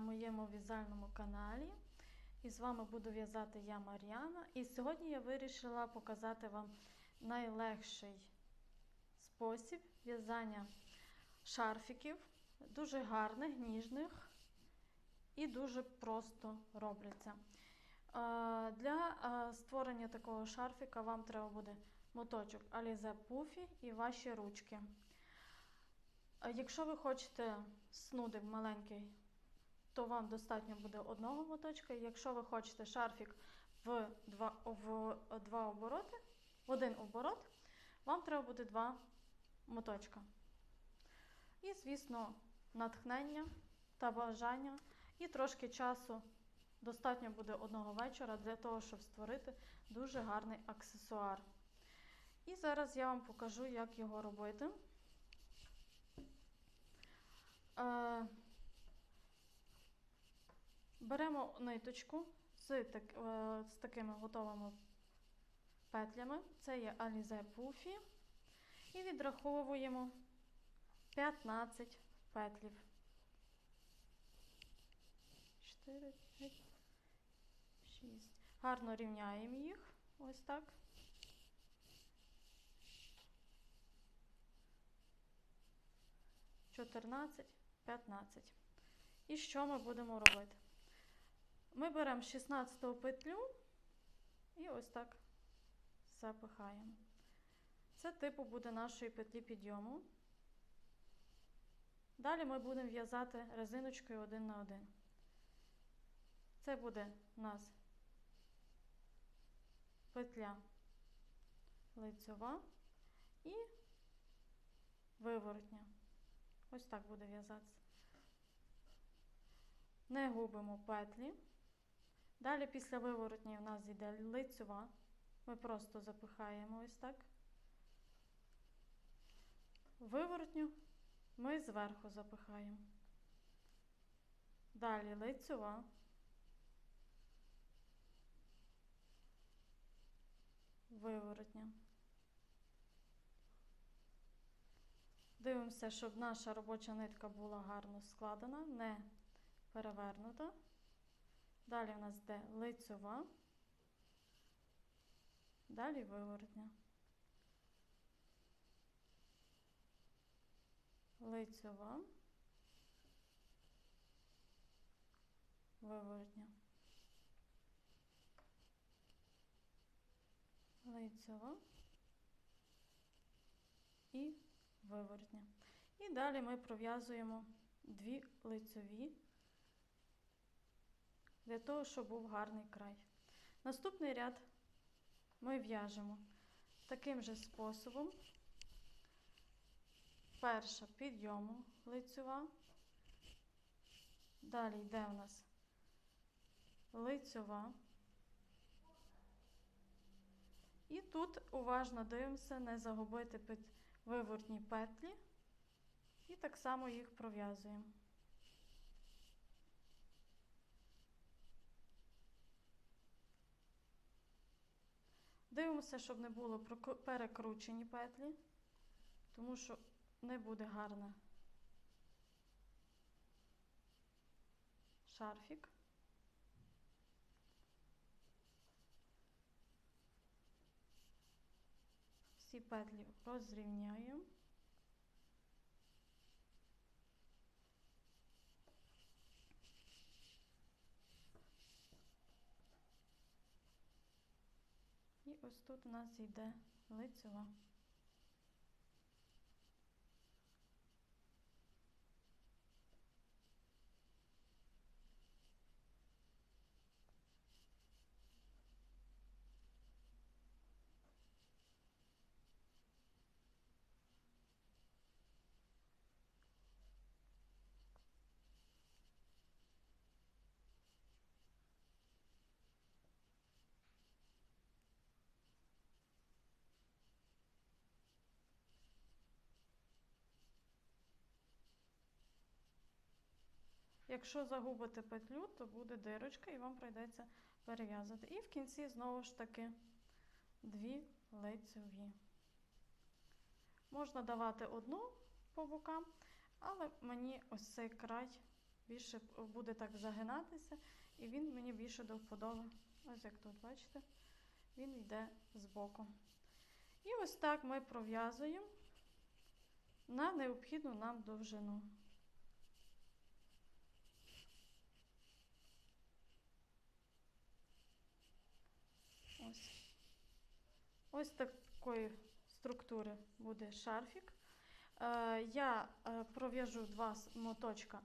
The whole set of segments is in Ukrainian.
моєму в'язальному каналі. І з вами буду в'язати я Мар'яна. І сьогодні я вирішила показати вам найлегший спосіб в'язання шарфіків, дуже гарних, ніжних і дуже просто робляться. Для створення такого шарфіка вам треба буде моточок Alize Puffy і ваші ручки. Якщо ви хочете снудик маленький, то вам достатньо буде одного моточка. Якщо ви хочете шарфік в два, в два обороти, в один оборот, вам треба буде два моточка. І, звісно, натхнення та бажання, і трошки часу достатньо буде одного вечора для того, щоб створити дуже гарний аксесуар. І зараз я вам покажу, як його робити. Е, Беремо ниточку з, так, е, з такими готовими петлями. Це є Alize Puffy. І відраховуємо 15 петлів. 4, 5, 6. Гарно рівняємо їх. Ось так. Чотирнадцять, п'ятнадцять. І що ми будемо робити? Ми беремо 16 петлю і ось так запихаємо. Це типу буде нашої петлі підйому. Далі ми будемо в'язати резиночкою один на один. Це буде у нас петля лицьова і виворотня. Ось так буде в'язатися. Не губимо петлі. Далі після виворотні у нас йде лицьова. Ми просто запихаємо ось так. Виворотню ми зверху запихаємо. Далі лицьова. Виворотня. Дивимося, щоб наша робоча нитка була гарно складена, не перевернута. Далі у нас йде лицьова, далі виворотня. Лицьова, виворотня. Лицьова і виворотня. І далі ми пров'язуємо дві лицьові для того, щоб був гарний край. Наступний ряд ми в'яжемо таким же способом. Перша підйому лицьова. Далі йде у нас лицьова. І тут уважно дивимося, не загубити під вивортні петлі. І так само їх пров'язуємо. Дивимося, щоб не було перекручені петлі, тому що не буде гарно шарфік. Всі петлі розрівняємо. Ось тут у нас йде лицева. Якщо загубите петлю, то буде дирочка і вам прийдеться перев'язати. І в кінці знову ж таки дві лицеві. Можна давати одну по бокам, але мені ось цей край більше буде так загинатися, і він мені більше до вподоби. Ось як тут, бачите, він йде збоку. І ось так ми пров'язуємо на необхідну нам довжину. Ось. Ось такої структури буде шарфік. Е, я е, пров'яжу два моточка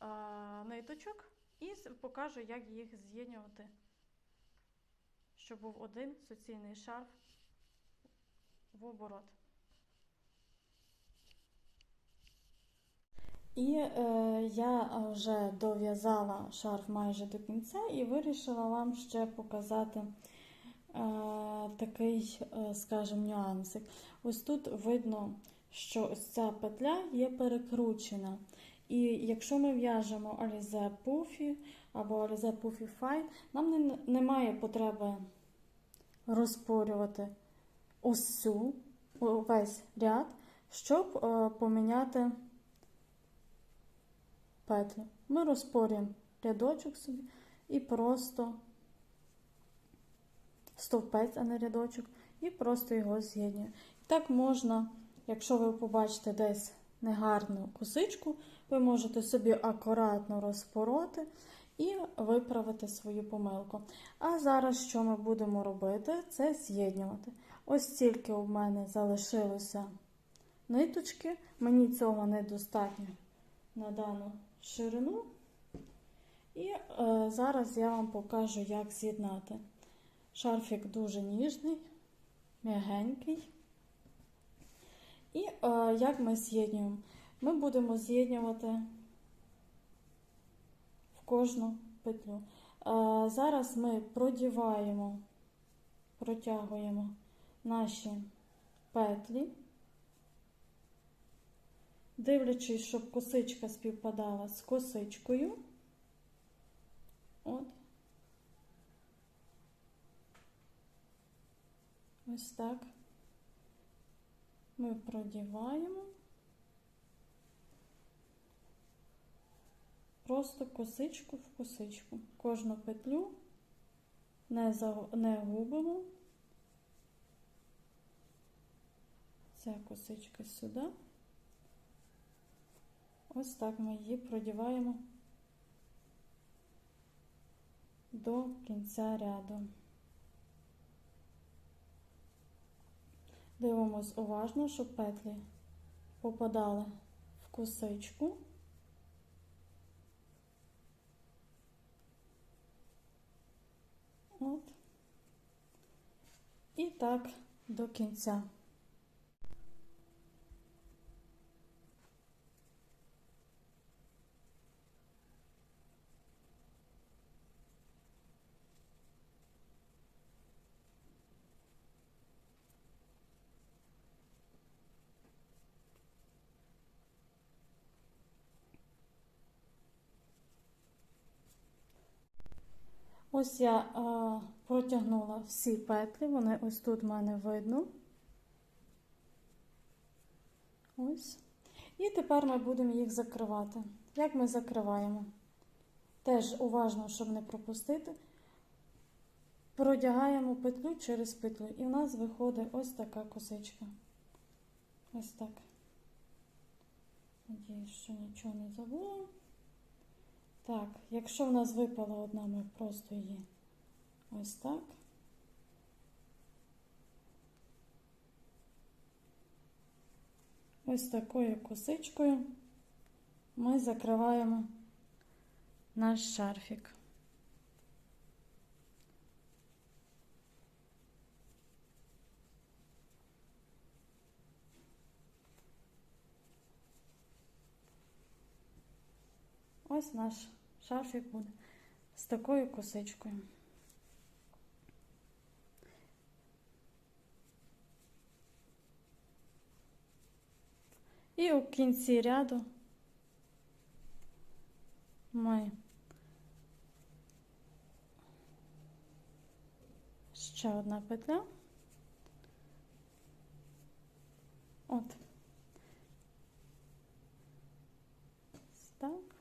е, ниточок і покажу, як їх з'єднювати, щоб був один суцільний шарф в оборот. І е, я вже дов'язала шарф майже до кінця і вирішила вам ще показати такий, е, скажімо, нюансик. Ось тут видно, що ось ця петля є перекручена. І якщо ми в'яжемо Alize Puffy або Alize Puffy Fine, нам не, немає потреби розпорювати цю, весь ряд, щоб е, поміняти петлю. Ми розпорюємо рядочок собі і просто стовпець, а не рядочок, і просто його з'єднюємо. Так можна, якщо ви побачите десь негарну косичку, ви можете собі акуратно розпороти і виправити свою помилку. А зараз що ми будемо робити? Це з'єднювати. Ось тільки у мене залишилося ниточки, мені цього недостатньо на дану ширину. І е, зараз я вам покажу, як з'єднати. Шарфік дуже ніжний, м'ягенький. І е, як ми з'єднуємо? Ми будемо з'єднувати в кожну петлю. Е, зараз ми продіваємо, протягуємо наші петлі, дивлячись, щоб косичка співпадала з косичкою. От. Ось так. Ми продіваємо. Просто косичку в косичку. Кожну петлю не, за, не губимо. Ця косичка сюди. Ось так ми її продіваємо до кінця ряду. Дивимось уважно, щоб петлі попадали в косичку. От. І так до кінця. Ось я а, протягнула всі петлі, вони ось тут в мене видно. Ось. І тепер ми будемо їх закривати. Як ми закриваємо? Теж уважно, щоб не пропустити. Продягаємо петлю через петлю. І в нас виходить ось така косичка. Ось так. Надіюсь, що нічого не забула. Так, якщо в нас випала одна, ми просто її ось так. Ось такою косичкою ми закриваємо наш шарфік. Ось наш шарфік буде з такою косичкою. І у кінці ряду ми ще одна петля. От. Ось Так.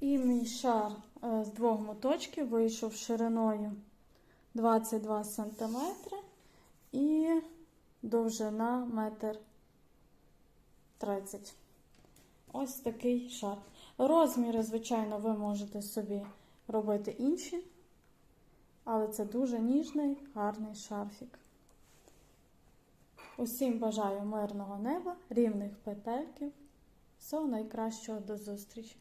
І мій шар е, з двох моточків вийшов шириною 22 см і довжина 1,30 30. Ось такий шар. Розміри, звичайно, ви можете собі робити інші, але це дуже ніжний, гарний шарфік. Усім бажаю мирного неба, рівних петельків. Всього найкращого до зустрічі!